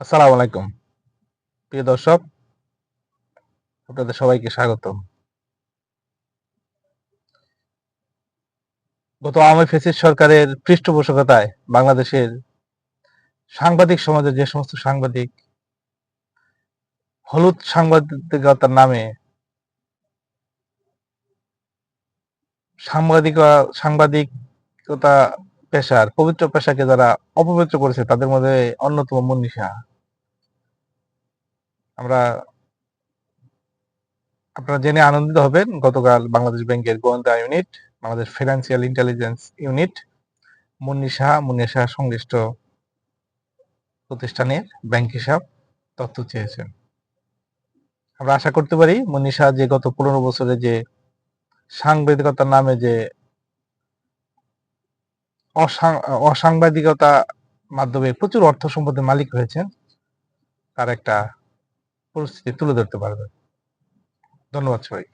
আসসালামু আলাইকুম। প্রিয় দর্শক, আপনাদের সবাইকে স্বাগতম। গত আওয়ামী ফেসিস সরকারের পৃষ্ঠপোষকতায় বাংলাদেশের সাংবাদিক সমাজের যে সমস্ত সাংবাদিক হলুদ সাংবাদিকতার নামে সাংবাদিক সাংবাদিকতা পেশার, পবিত্র পেশাকে যারা অপবিত্র করেছে, তাদের মধ্যে অন্যতম মুন্নিশা আমরা আপনারা জেনে আনন্দিত হবেন, গতকাল বাংলাদেশ ব্যাংকের গোয়েন্দা unit, Bangladesh financial intelligence unit Munni Saha Munni Saha সংশ্লিষ্ট প্রতিষ্ঠানের ব্যাংক হিসাব তথ্য চেয়েছেন। আমরা আশা করতে পারি মুন্নি সাহা যে গত পনেরো বছরে যে সাংবাদিকতার নামে যে অসাংবাদিকতা মাধ্যমে প্রচুর অর্থ সম্পদের মালিক হয়েছেন। তার একটা পরিস্থিতি তুলে ধরতে পারবেন। ধন্যবাদ সবাই